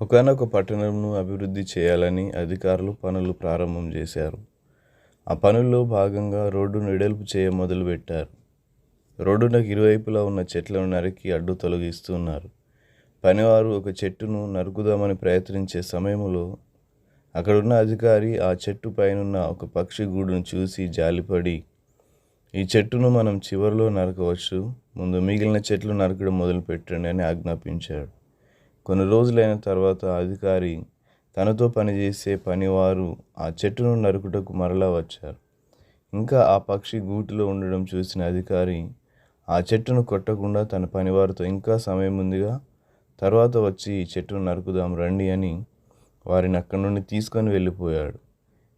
ఒకానొక పట్టణంను అభివృద్ధి చేయాలని అధికారులు పనులు ప్రారంభం చేశారు. ఆ పనుల్లో భాగంగా రోడ్డును వెడల్పు చేయ మొదలుపెట్టారు. రోడ్డునకు ఇరువైపులా ఉన్న చెట్లను నరికి అడ్డు తొలగిస్తున్నారు. పనివారు ఒక చెట్టును నరుకుదామని ప్రయత్నించే సమయంలో అక్కడున్న అధికారి ఆ చెట్టు పైనున్న ఒక పక్షి గూడును చూసి జాలిపడి ఈ చెట్టును మనం చివరిలో నరకవచ్చు. ముందు మిగిలిన చెట్లు నరకడం మొదలుపెట్టండి అని ఆజ్ఞాపించాడు. కొన్ని రోజులైన తర్వాత అధికారి తనతో పనిచేసే పనివారు ఆ చెట్టును నరుకుటకు మరలా వచ్చారు. ఇంకా ఆ పక్షి గూటిలో ఉండడం చూసిన అధికారి ఆ చెట్టును కొట్టకుండా తన పనివారితో ఇంకా సమయం ఉందిగా తర్వాత వచ్చి ఈ చెట్టును నరుకుదాం రండి అని వారిని అక్కడి నుండి తీసుకొని వెళ్ళిపోయాడు.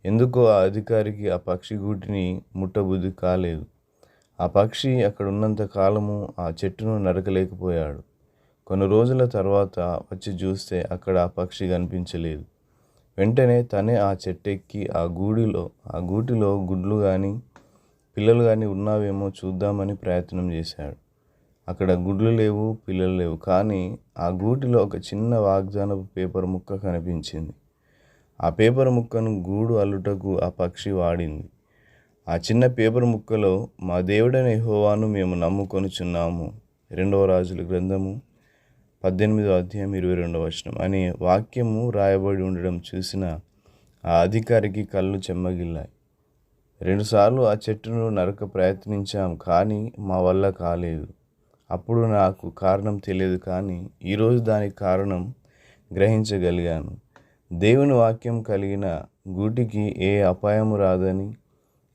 ఎందుకో ఆ అధికారికి ఆ పక్షి గూటిని ముట్టబుద్ధి కాలేదు. ఆ పక్షి అక్కడ ఉన్నంత కాలము ఆ చెట్టును నరకలేకపోయాడు. కొన్ని రోజుల తర్వాత వచ్చి చూస్తే అక్కడ ఆ పక్షి కనిపించలేదు. వెంటనే తనే ఆ చెట్టెక్కి ఆ గూడిలో ఆ గూటిలో గుడ్లు కానీ పిల్లలు కానీ ఉన్నావేమో చూద్దామని ప్రయత్నం చేశాడు. అక్కడ గుడ్లు లేవు పిల్లలు లేవు. కానీ ఆ గూటిలో ఒక చిన్న వాగ్దానపు పేపర్ ముక్క కనిపించింది. ఆ పేపర్ ముక్కను గూడు అల్లుటకు ఆ పక్షి వాడింది. ఆ చిన్న పేపర్ ముక్కలో మా దేవుడైన హోవాను మేము నమ్ముకొనుచున్నాము. రెండవ రాజుల గ్రంథము పద్దెనిమిదో అధ్యాయం ఇరవై రెండవ వచనం. అనే వాక్యము రాయబడి ఉండడం చూసిన ఆ అధికారికి కళ్ళు చెమ్మగిల్లాయి. రెండుసార్లు ఆ చెట్టును నరక ప్రయత్నించాం కానీ మా వల్ల కాలేదు. అప్పుడు నాకు కారణం తెలియదు కానీ ఈరోజు దానికి కారణం గ్రహించగలిగాను. దేవుని వాక్యం కలిగిన గూటికి ఏ అపాయము రాదని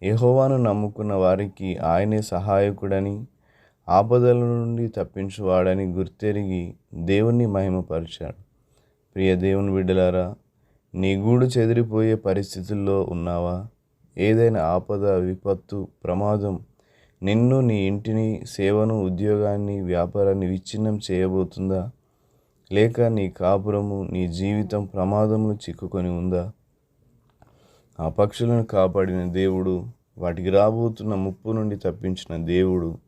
ఎహోవాను నమ్ముకున్న వారికి ఆయనే సహాయకుడని ఆపదల నుండి తప్పించువాడని గుర్తెరిగి దేవుణ్ణి మహిమపరిచాడు. ప్రియ దేవుని బిడ్డలారా నీ గూడు చెదిరిపోయే పరిస్థితుల్లో ఉన్నావా? ఏదైనా ఆపద విపత్తు ప్రమాదం నిన్ను నీ ఇంటిని సేవను ఉద్యోగాన్ని వ్యాపారాన్ని విచ్ఛిన్నం చేయబోతుందా? లేక నీ కాపురము నీ జీవితం ప్రమాదంలో చిక్కుకొని ఉందా? ఆ పక్షులను కాపాడిన దేవుడు వాటికి రాబోతున్న ముప్పు నుండి తప్పించిన దేవుడు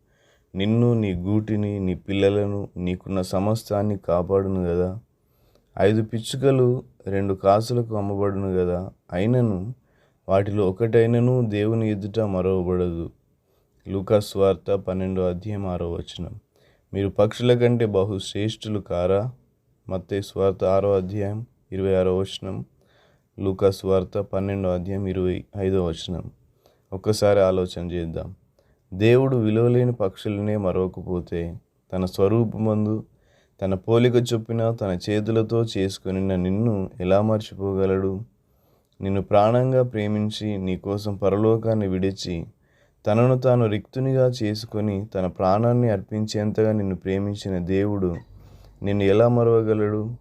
నిన్ను నీ గూటిని నీ పిల్లలను నీకున్న సమస్తాన్ని కాపాడును కదా ఐదు పిచ్చుకలు రెండు కాసులకు అమ్మబడును కదా అయినను వాటిలో ఒకటైనను దేవుని ఎదుట మరవబడదు. లూకాస్ వార్త పన్నెండో అధ్యాయం ఆరో వచనం. మీరు పక్షుల కంటే బహు శ్రేష్ఠులు కారా? మత్తే స్వార్త ఆరో అధ్యాయం ఇరవై ఆరో వచనం. లూకాస్ వార్త పన్నెండో అధ్యాయం ఇరవై ఐదో వచనం. ఒక్కసారి ఆలోచన చేద్దాం. దేవుడు విలువలేని పక్షులనే మరవకపోతే తన స్వరూపమందు తన పోలిక చొప్పిన తన చేతులతో చేసుకుని నిన్ను ఎలా మర్చిపోగలడు? నిన్ను ప్రాణంగా ప్రేమించి నీకోసం పరలోకాన్ని విడిచి తనను తాను రిక్తునిగా చేసుకొని తన ప్రాణాన్ని అర్పించేంతగా నిన్ను ప్రేమించిన దేవుడు నిన్ను ఎలా మరవగలడు?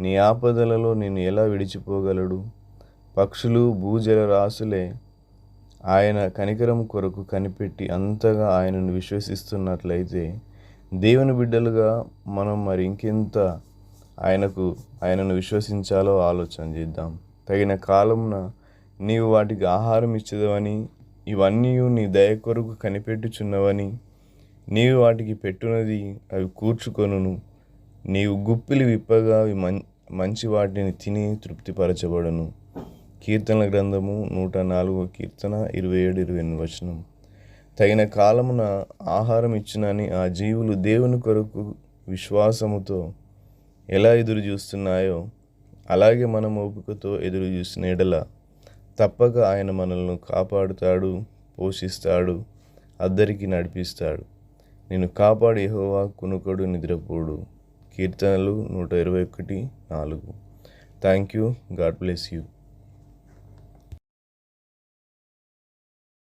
నీ ఆపదలలో నిన్ను ఎలా విడిచిపోగలడు? పక్షులు భూజల రాసులే ఆయన కనికరం కొరకు కనిపెట్టి అంతగా ఆయనను విశ్వసిస్తున్నట్లయితే దేవుని బిడ్డలుగా మనం మరి ఇంకెంత ఆయనకు ఆయనను విశ్వసించాలో ఆలోచన చేద్దాం. తగిన కాలమున నీవు వాటికి ఆహారం ఇచ్చదవని ఇవన్నీ నీ దయ కొరకు కనిపెట్టుచున్నవని నీవు వాటికి పెట్టునది అవి కూర్చుకొనును. నీవు గుప్పిలి విప్పగా అవి మంచి వాటిని తిని తృప్తిపరచబడను. కీర్తన గ్రంథము నూట నాలుగో కీర్తన ఇరవై ఏడు ఇరవై ఎనిమిది వచనం. తగిన కాలమున ఆహారం ఇచ్చినని ఆ జీవులు దేవుని కొరకు విశ్వాసముతో ఎలా ఎదురు చూస్తున్నాయో అలాగే మనం ఓపికతో ఎదురు చూసిన ఎడల తప్పక ఆయన మనల్ని కాపాడుతాడు పోషిస్తాడు అద్దరికి నడిపిస్తాడు. నేను కాపాడు ఎహోవా కునుకడు నిద్రపోడు. కీర్తనలు నూట ఇరవై ఒకటి నాలుగు. Thank you God bless you